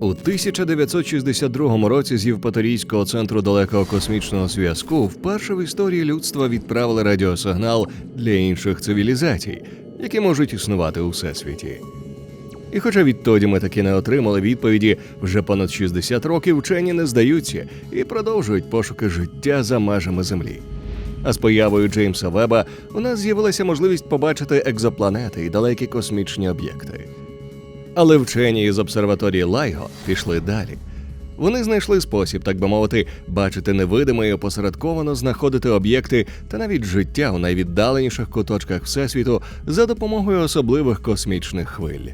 У 1962 році з Євпаторійського центру далекого космічного зв'язку вперше в історії людства відправили радіосигнал для інших цивілізацій, які можуть існувати у всесвіті. І хоча відтоді ми таки не отримали відповіді, вже понад 60 років вчені не здаються і продовжують пошуки життя за межами Землі. А з появою Джеймса Веба у нас з'явилася можливість побачити екзопланети і далекі космічні об'єкти. Але вчені із обсерваторії Лайго пішли далі. Вони знайшли спосіб, так би мовити, бачити невидимо і опосередковано знаходити об'єкти та навіть життя у найвіддаленіших куточках Всесвіту за допомогою особливих космічних хвиль.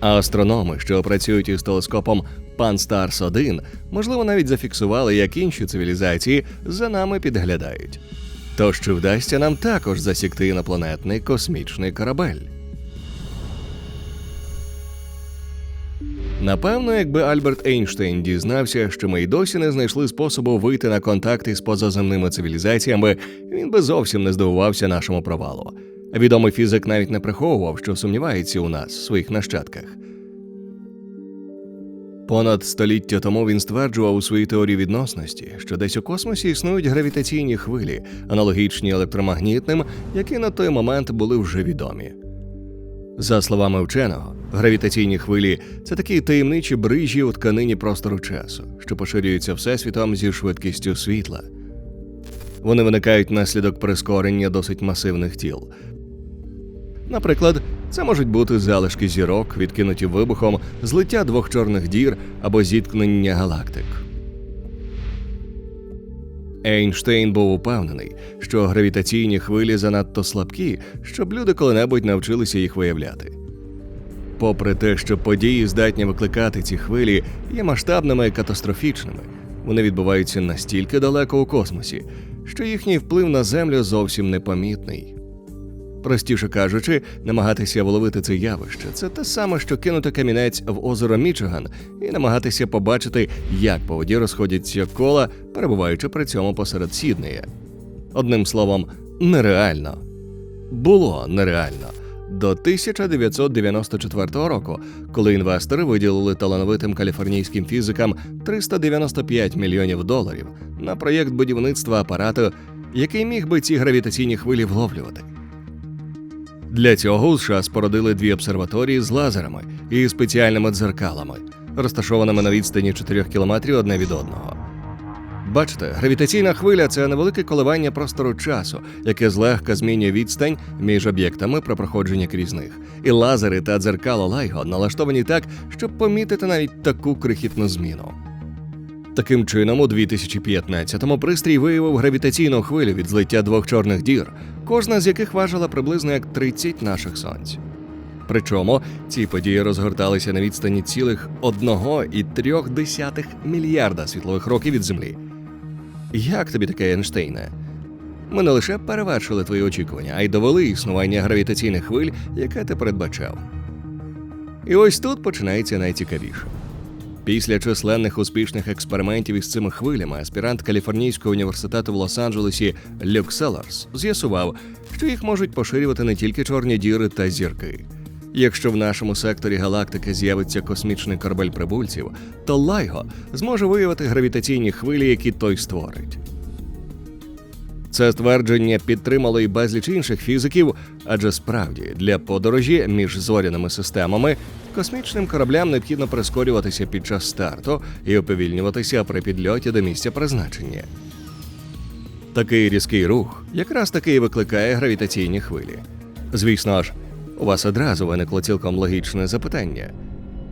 А астрономи, що працюють із телескопом Pan-STARRS 1, можливо, навіть зафіксували, як інші цивілізації за нами підглядають. Тож чи вдасться нам також засікти інопланетний космічний корабель? Напевно, якби Альберт Ейнштейн дізнався, що ми й досі не знайшли способу вийти на контакти з позаземними цивілізаціями, він би зовсім не здивувався нашому провалу. Відомий фізик навіть не приховував, що сумнівається у нас, своїх нащадках. Понад століття тому він стверджував у своїй теорії відносності, що десь у космосі існують гравітаційні хвилі, аналогічні електромагнітним, які на той момент були вже відомі. За словами вченого, гравітаційні хвилі це такі таємничі брижі у тканині простору часу, що поширюються всесвітом зі швидкістю світла. Вони виникають внаслідок прискорення досить масивних тіл. Наприклад, це можуть бути залишки зірок, відкинуті вибухом, злиття двох чорних дір або зіткнення галактик. Ейнштейн був упевнений, що гравітаційні хвилі занадто слабкі, щоб люди коли-небудь навчилися їх виявляти. Попри те, що події здатні викликати ці хвилі, є масштабними і катастрофічними, вони відбуваються настільки далеко у космосі, що їхній вплив на Землю зовсім непомітний. Простіше кажучи, намагатися вловити це явище це те саме, що кинути камінець в озеро Мічиган і намагатися побачити, як по воді розходяться кола, перебуваючи при цьому посеред Сіднея. Одним словом, нереально. Було нереально. До 1994 року, коли інвестори виділили талановитим каліфорнійським фізикам 395 мільйонів доларів на проєкт будівництва апарату, який міг би ці гравітаційні хвилі вловлювати. Для цього США спорудили дві обсерваторії з лазерами і спеціальними дзеркалами, розташованими на відстані 4 кілометрів одне від одного. Бачите, гравітаційна хвиля це невелике коливання простору часу, яке злегка змінює відстань між об'єктами при проходженні крізь них. І лазери та дзеркало Лайго налаштовані так, щоб помітити навіть таку крихітну зміну. Таким чином, у 2015-му пристрій виявив гравітаційну хвилю від злиття двох чорних дір, кожна з яких важила приблизно як 30 наших сонць. Причому ці події розгорталися на відстані цілих 1,3 мільярда світлових років від Землі. Як тобі таке, Ейнштейне? Ми не лише перевершили твої очікування, а й довели існування гравітаційних хвиль, яке ти передбачав. І ось тут починається найцікавіше. Після численних успішних експериментів із цими хвилями аспірант Каліфорнійського університету в Лос-Анджелесі Люк Селларс з'ясував, що їх можуть поширювати не тільки чорні діри та зірки. Якщо в нашому секторі галактики з'явиться космічний корабель прибульців, то Лайго зможе виявити гравітаційні хвилі, які той створить. Це ствердження підтримало і безліч інших фізиків, адже справді для подорожі між зоряними системами космічним кораблям необхідно прискорюватися під час старту і уповільнюватися при підльоті до місця призначення. Такий різкий рух якраз таки і викликає гравітаційні хвилі. Звісно ж, у вас одразу виникло цілком логічне запитання.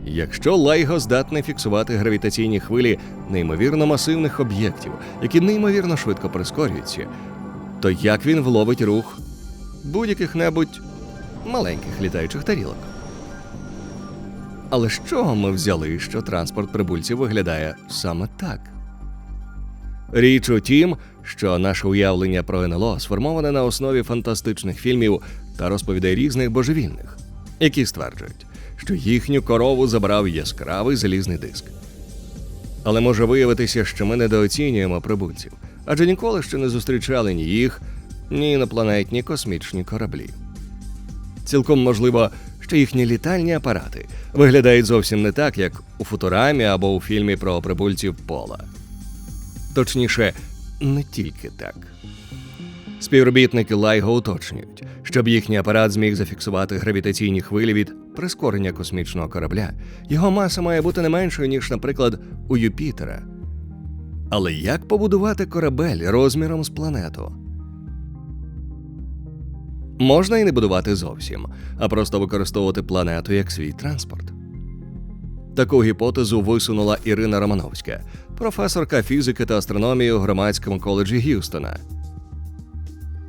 Якщо Лайго здатний фіксувати гравітаційні хвилі неймовірно масивних об'єктів, які неймовірно швидко прискорюються, то як він вловить рух будь-яких небудь маленьких літаючих тарілок? Але з чого ми взяли, що транспорт прибульців виглядає саме так? Річ у тім, що наше уявлення про НЛО сформоване на основі фантастичних фільмів та розповідей різних божевільних, які стверджують, що їхню корову забрав яскравий залізний диск. Але може виявитися, що ми недооцінюємо прибульців, адже ніколи ще не зустрічали ні їх, ні інопланетні космічні кораблі. Цілком можливо, що їхні літальні апарати виглядають зовсім не так, як у футурамі або у фільмі про прибульців Пола. Точніше, не тільки так. Співробітники Лайго уточнюють, щоб їхній апарат зміг зафіксувати гравітаційні хвилі від прискорення космічного корабля, його маса має бути не меншою, ніж, наприклад, у Юпітера. Але як побудувати корабель розміром з планету? Можна і не будувати зовсім, а просто використовувати планету як свій транспорт. Таку гіпотезу висунула Ірина Романовська, професорка фізики та астрономії у громадському коледжі Г'юстона.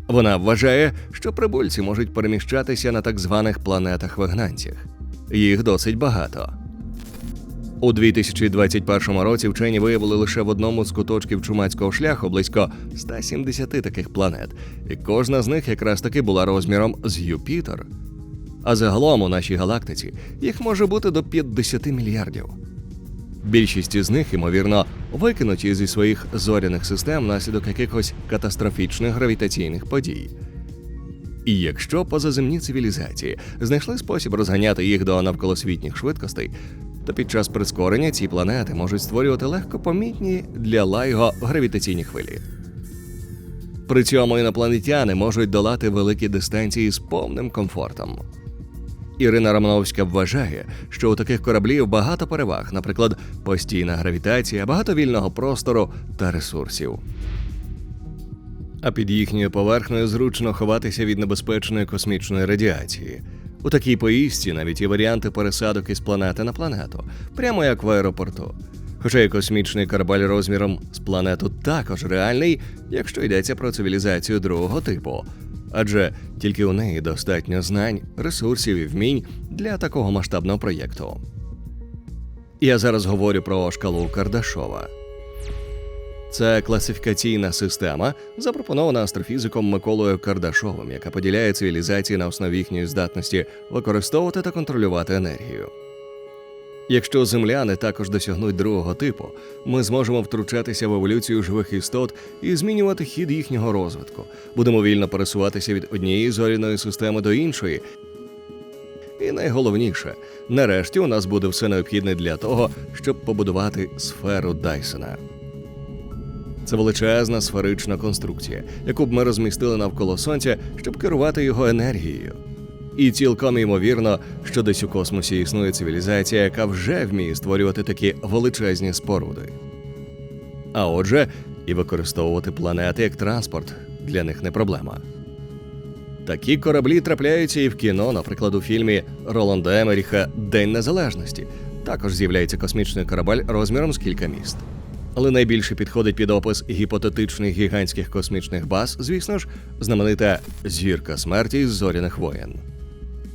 Вона вважає, що прибульці можуть переміщатися на так званих планетах-вигнанцях. Їх досить багато. У 2021 році вчені виявили лише в одному з куточків чумацького шляху близько 170 таких планет, і кожна з них якраз таки була розміром з Юпітер. А загалом у нашій галактиці їх може бути до 50 мільярдів. Більшість із них, ймовірно, викинуті зі своїх зоряних систем внаслідок якихось катастрофічних гравітаційних подій. І якщо позаземні цивілізації знайшли спосіб розганяти їх до навколосвітніх швидкостей, то під час прискорення ці планети можуть створювати легкопомітні для лайго гравітаційні хвилі. При цьому інопланетяни можуть долати великі дистанції з повним комфортом. Ірина Романовська вважає, що у таких кораблів багато переваг, наприклад, постійна гравітація, багато вільного простору та ресурсів. А під їхньою поверхнею зручно ховатися від небезпечної космічної радіації. У такій поїздці навіть є варіанти пересадок із планети на планету, прямо як в аеропорту. Хоча і космічний корабель розміром з планету також реальний, якщо йдеться про цивілізацію другого типу, адже тільки у неї достатньо знань, ресурсів і вмінь для такого масштабного проєкту. Я зараз говорю про шкалу Кардашова. Це класифікаційна система, запропонована астрофізиком Миколою Кардашовим, яка поділяє цивілізації на основі їхньої здатності використовувати та контролювати енергію. Якщо земляни також досягнуть другого типу, ми зможемо втручатися в еволюцію живих істот і змінювати хід їхнього розвитку. Будемо вільно пересуватися від однієї зоряної системи до іншої. І найголовніше, нарешті у нас буде все необхідне для того, щоб побудувати сферу Дайсона. Це величезна сферична конструкція, яку б ми розмістили навколо сонця, щоб керувати його енергією. І цілком ймовірно, що десь у космосі існує цивілізація, яка вже вміє створювати такі величезні споруди. А отже, і використовувати планети як транспорт для них не проблема. Такі кораблі трапляються і в кіно, наприклад, у фільмі Роланда Емеріха День Незалежності. Також з'являється космічний корабель розміром з кілька міст. Але найбільше підходить під опис гіпотетичних гігантських космічних баз, звісно ж, знаменита зірка смерті з зоряних воєн.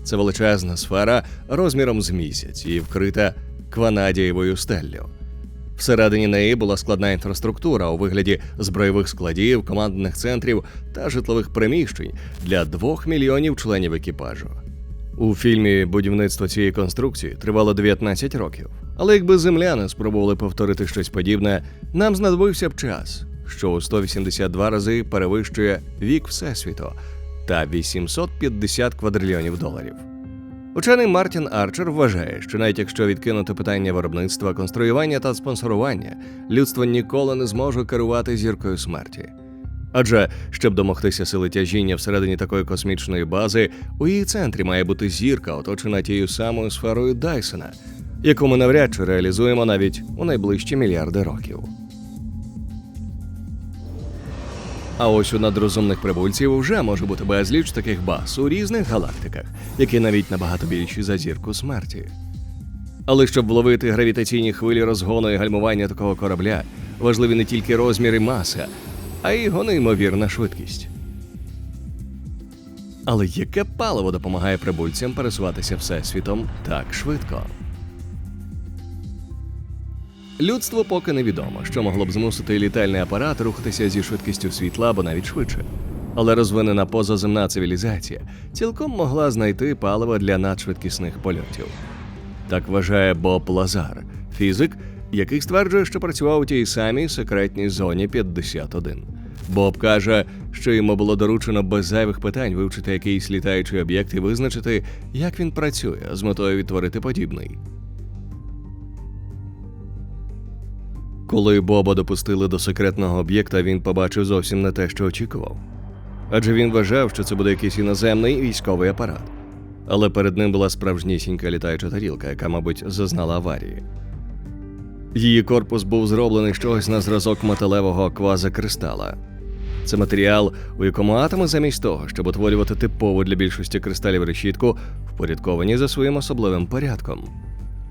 Це величезна сфера розміром з місяць і вкрита кванадієвою стеллю. Всередині неї була складна інфраструктура у вигляді збройових складів, командних центрів та житлових приміщень для двох мільйонів членів екіпажу. У фільмі будівництво цієї конструкції тривало 19 років. Але якби земляни спробували повторити щось подібне, нам знадобився б час, що у 182 рази перевищує вік Всесвіту та 850 квадрильйонів доларів. Учений Мартін Арчер вважає, що навіть якщо відкинути питання виробництва, конструювання та спонсорування, людство ніколи не зможе керувати зіркою смерті. Адже щоб домогтися сили тяжіння всередині такої космічної бази, у її центрі має бути зірка, оточена тією самою сферою Дайсона, яку ми навряд чи реалізуємо навіть у найближчі мільярди років. А ось у надрозумних прибульців вже може бути безліч таких баз у різних галактиках, які навіть набагато більші за зірку смерті. Але щоб вловити гравітаційні хвилі розгону і гальмування такого корабля, важливі не тільки розмір і маса, а його неймовірна швидкість. Але яке паливо допомагає прибульцям пересуватися всесвітом так швидко? Людству поки невідомо, що могло б змусити літальний апарат рухатися зі швидкістю світла або навіть швидше. Але розвинена позаземна цивілізація цілком могла знайти паливо для надшвидкісних польотів. Так вважає Боб Лазар, фізик, який стверджує, що працював у тій самій секретній зоні 51. Боб каже, що йому було доручено без зайвих питань вивчити якийсь літаючий об'єкт і визначити, як він працює з метою відтворити подібний. Коли Боба допустили до секретного об'єкта, він побачив зовсім не те, що очікував. Адже він вважав, що це буде якийсь іноземний військовий апарат. Але перед ним була справжнісінька літаюча тарілка, яка, мабуть, зазнала аварії. Її корпус був зроблений з чогось на зразок металевого квазикристала. Це матеріал, у якому атоми замість того, щоб утворювати типову для більшості кристалів решітку, впорядковані за своїм особливим порядком.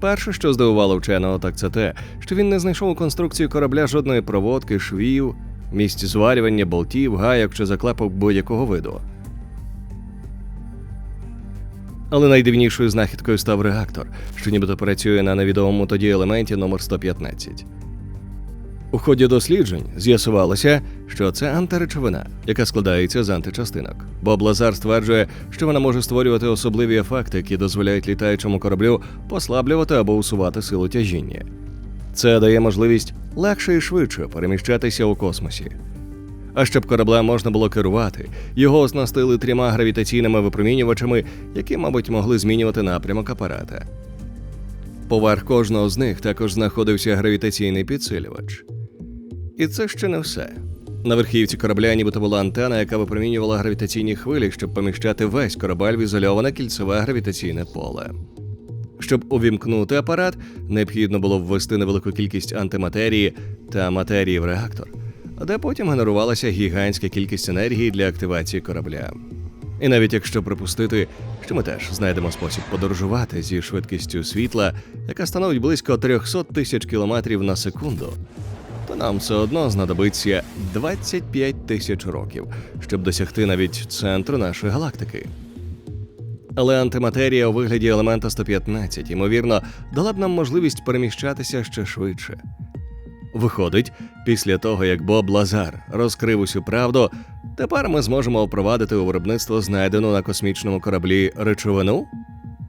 Перше, що здивувало вченого, так це те, що він не знайшов у конструкції корабля жодної проводки, швів, місць зварювання, болтів, гайок чи заклепок будь-якого виду. Але найдивнішою знахідкою став реактор, що нібито працює на невідомому тоді елементі номер 115. У ході досліджень з'ясувалося, що це антиречовина, яка складається з античастинок. Боб Лазар стверджує, що вона може створювати особливі ефекти, які дозволяють літаючому кораблю послаблювати або усувати силу тяжіння. Це дає можливість легше і швидше переміщатися у космосі. А щоб кораблем можна було керувати, його оснастили трьома гравітаційними випромінювачами, які, мабуть, могли змінювати напрямок апарата. Поверх кожного з них також знаходився гравітаційний підсилювач. І це ще не все. На верхівці корабля нібито була антена, яка випромінювала гравітаційні хвилі, щоб поміщати весь корабель в ізольоване кільцеве гравітаційне поле. Щоб увімкнути апарат, необхідно було ввести невелику кількість антиматерії та матерії в реактор, де потім генерувалася гігантська кількість енергії для активації корабля. І навіть якщо припустити, що ми теж знайдемо спосіб подорожувати зі швидкістю світла, яка становить близько 300 тисяч кілометрів на секунду, то нам все одно знадобиться 25 тисяч років, щоб досягти навіть центру нашої галактики. Але антиматерія у вигляді елемента 115, ймовірно, дала б нам можливість переміщатися ще швидше. Виходить, після того як Боб Лазар розкрив усю правду, тепер ми зможемо впровадити у виробництво знайдену на космічному кораблі речовину?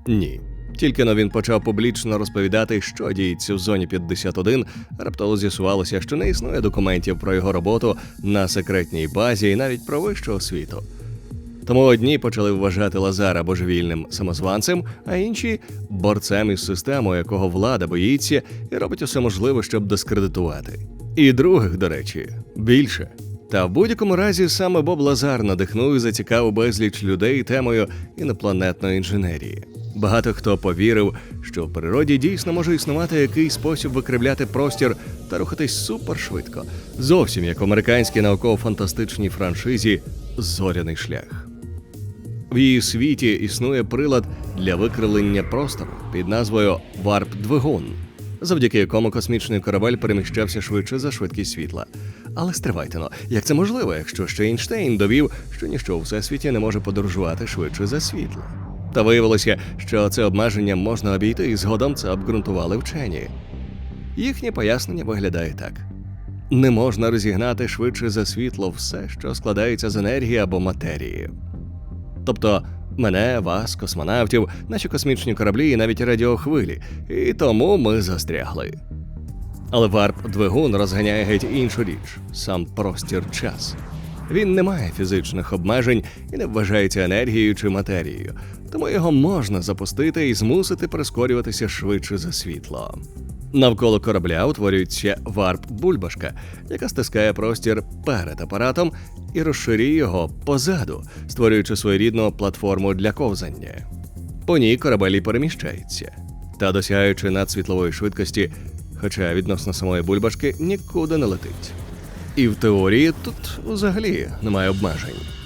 Ні. Тільки но він почав публічно розповідати, що діється в зоні 51, раптово з'ясувалося, що не існує документів про його роботу на секретній базі і навіть про вищу освіту. Тому одні почали вважати Лазара божевільним самозванцем, а інші борцем із системою, якого влада боїться і робить усе можливе, щоб дискредитувати. І других, до речі, більше. Та в будь-якому разі саме Боб Лазар надихнув і зацікавив безліч людей темою інопланетної інженерії. Багато хто повірив, що в природі дійсно може існувати якийсь спосіб викривляти простір та рухатись супершвидко, зовсім як в американській науково-фантастичній франшизі Зоряний шлях. В її світі існує прилад для викривлення простору під назвою Варп-двигун, завдяки якому космічний корабель переміщався швидше за швидкість світла. Але стривайте но, як це можливо, якщо ще Ейнштейн довів, що ніщо у всесвіті не може подорожувати швидше за світло? Та виявилося, що це обмеження можна обійти, і згодом це обґрунтували вчені. Їхнє пояснення виглядає так: не можна розігнати швидше за світло все, що складається з енергії або матерії. Тобто мене, вас, космонавтів, наші космічні кораблі і навіть радіохвилі, і тому ми застрягли. Але варп-двигун розганяє геть іншу річ сам простір час. Він не має фізичних обмежень і не вважається енергією чи матерією, тому його можна запустити і змусити прискорюватися швидше за світло. Навколо корабля утворюється варп-бульбашка, яка стискає простір перед апаратом і розширює його позаду, створюючи своєрідну платформу для ковзання. По ній корабель переміщається, та досягаючи надсвітлової швидкості, хоча відносно самої бульбашки нікуди не летить. І в теорії тут взагалі немає обмежень.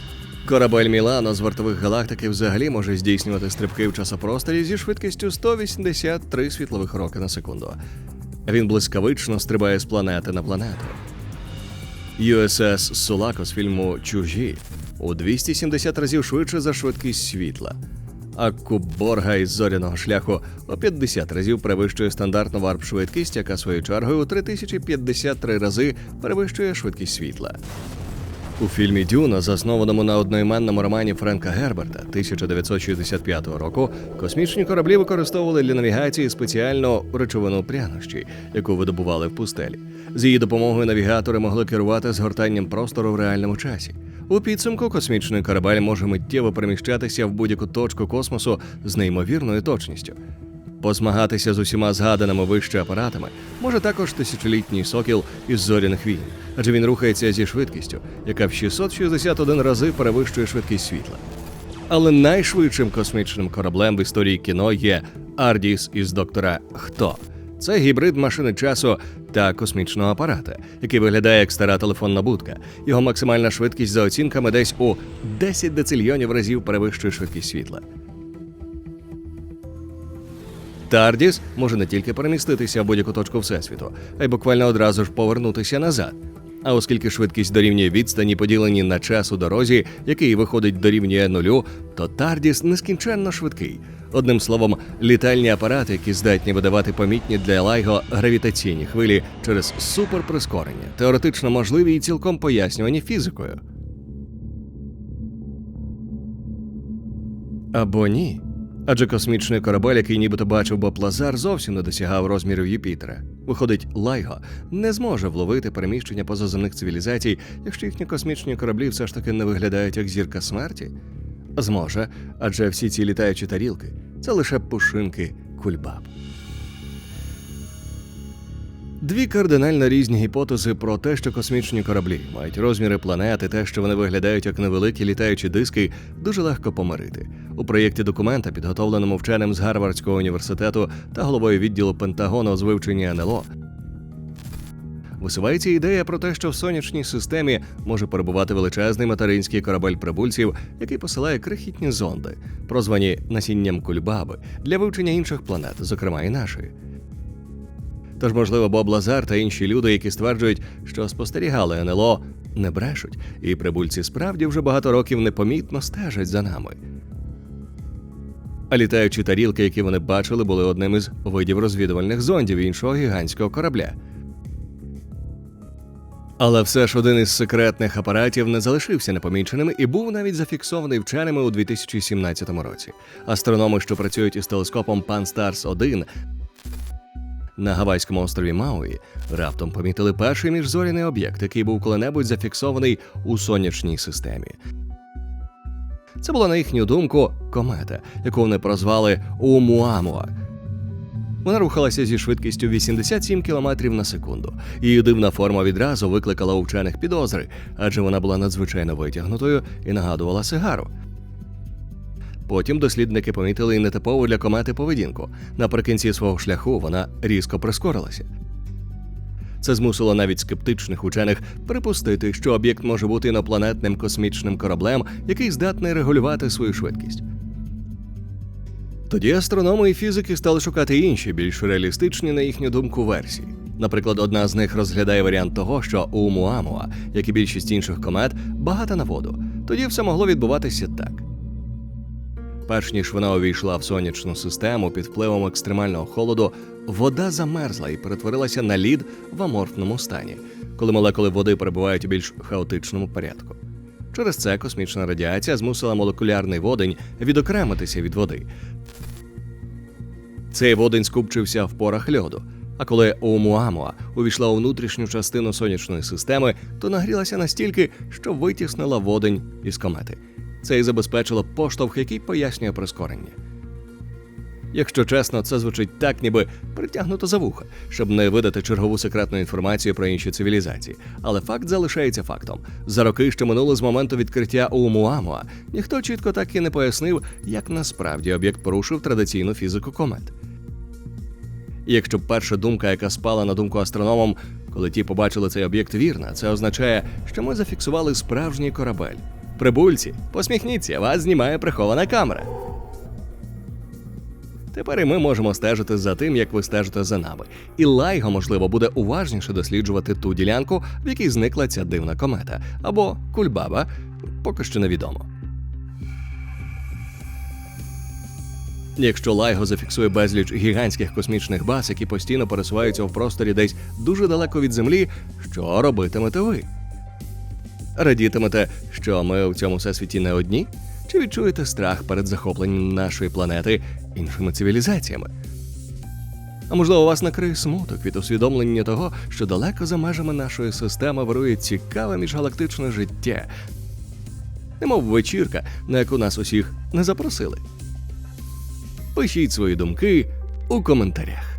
Корабель Мілано з вартових галактики взагалі може здійснювати стрибки в часопросторі зі швидкістю 183 світлових роки на секунду. Він блискавично стрибає з планети на планету. USS Сулако з фільму Чужі у 270 разів швидше за швидкість світла. А куб Борга із зоряного шляху у 50 разів перевищує стандартну варп-швидкість, яка своєю чергою у 3053 рази перевищує швидкість світла. У фільмі Дюна, заснованому на одноіменному романі Френка Герберта 1965 року, космічні кораблі використовували для навігації спеціальну речовину прянощі, яку видобували в пустелі. З її допомогою навігатори могли керувати згортанням простору в реальному часі. У підсумку космічний корабель може миттєво переміщатися в будь-яку точку космосу з неймовірною точністю. Позмагатися з усіма згаданими вище апаратами може також тисячолітній сокіл із зоряних війн, адже він рухається зі швидкістю, яка в 661 рази перевищує швидкість світла. Але найшвидшим космічним кораблем в історії кіно є Ардіс із доктора Хто. Це гібрид машини часу та космічного апарата, який виглядає як стара телефонна будка. Його максимальна швидкість за оцінками десь у 10 децильйонів разів перевищує швидкість світла. Тардіс може не тільки переміститися в будь-яку точку всесвіту, а й буквально одразу ж повернутися назад. А оскільки швидкість дорівнює відстані, поділені на час у дорозі, який виходить дорівнює нулю, то Тардіс нескінченно швидкий. Одним словом, літальні апарати, які здатні видавати помітні для Лайго гравітаційні хвилі через суперприскорення, теоретично можливі і цілком пояснювані фізикою. Або ні. Адже космічний корабель, який нібито бачив Боб Лазар, зовсім не досягав розмірів Юпітера. Виходить, Лайго не зможе вловити переміщення позаземних цивілізацій, якщо їхні космічні кораблі все ж таки не виглядають як зірка смерті? Зможе, адже всі ці літаючі тарілки це лише пушинки кульбаб. Дві кардинально різні гіпотези про те, що космічні кораблі мають розміри планет і те, що вони виглядають як невеликі літаючі диски, дуже легко помирити. У проєкті документа, підготовленому вченим з Гарвардського університету та головою відділу Пентагону з вивчення НЛО, висувається ідея про те, що в сонячній системі може перебувати величезний материнський корабель прибульців, який посилає крихітні зонди, прозвані насінням кульбаби, для вивчення інших планет, зокрема і нашої. Тож, можливо, Боб Лазар та інші люди, які стверджують, що спостерігали НЛО, не брешуть, і прибульці справді вже багато років непомітно стежать за нами. А літаючі тарілки, які вони бачили, були одним із видів розвідувальних зондів іншого гігантського корабля. Але все ж один із секретних апаратів не залишився непоміченим і був навіть зафіксований вченими у 2017 році. Астрономи, що працюють із телескопом Pan-STARRS 1 на Гавайському острові Мауї, раптом помітили перший міжзоряний об'єкт, який був коли-небудь зафіксований у сонячній системі. Це була, на їхню думку, комета, яку вони прозвали Умуамуа. Вона рухалася зі швидкістю 87 км на секунду. Її дивна форма відразу викликала у вчених підозри, адже вона була надзвичайно витягнутою і нагадувала сигару. Потім дослідники помітили і нетипову для комети поведінку. Наприкінці свого шляху вона різко прискорилася. Це змусило навіть скептичних учених припустити, що об'єкт може бути інопланетним космічним кораблем, який здатний регулювати свою швидкість. Тоді астрономи і фізики стали шукати інші, більш реалістичні, на їхню думку, версії. Наприклад, одна з них розглядає варіант того, що у Муамуа, як і більшість інших комет, багата на воду. Тоді все могло відбуватися так. Перш ніж вона увійшла в сонячну систему під впливом екстремального холоду, вода замерзла і перетворилася на лід в аморфному стані, коли молекули води перебувають у більш хаотичному порядку. Через це космічна радіація змусила молекулярний водень відокремитися від води. Цей водень скупчився в порах льоду. А коли Оумуамуа увійшла у внутрішню частину сонячної системи, то нагрілася настільки, що витіснила водень із комети. Це і забезпечило поштовх, який пояснює прискорення. Якщо чесно, це звучить так, ніби притягнуто за вуха, щоб не видати чергову секретну інформацію про інші цивілізації. Але факт залишається фактом. За роки, що минули з моменту відкриття Оумуамуа, ніхто чітко так і не пояснив, як насправді об'єкт порушив традиційну фізику комет. Якщо перша думка, яка спала на думку астрономам, коли ті побачили цей об'єкт вірна, це означає, що ми зафіксували справжній корабель. Прибульці, посміхніться, вас знімає прихована камера. Тепер і ми можемо стежити за тим, як ви стежите за нами. І Лайго, можливо, буде уважніше досліджувати ту ділянку, в якій зникла ця дивна комета, або кульбаба, поки що невідомо. Якщо Лайго зафіксує безліч гігантських космічних баз, які постійно пересуваються в просторі десь дуже далеко від Землі, що робитимете ви? Радітимете, що ми в цьому всесвіті не одні? Чи відчуєте страх перед захопленням нашої планети іншими цивілізаціями? А можливо, вас накриє смуток від усвідомлення того, що далеко за межами нашої системи вирує цікаве міжгалактичне життя, немов вечірка, на яку нас усіх не запросили. Пишіть свої думки у коментарях.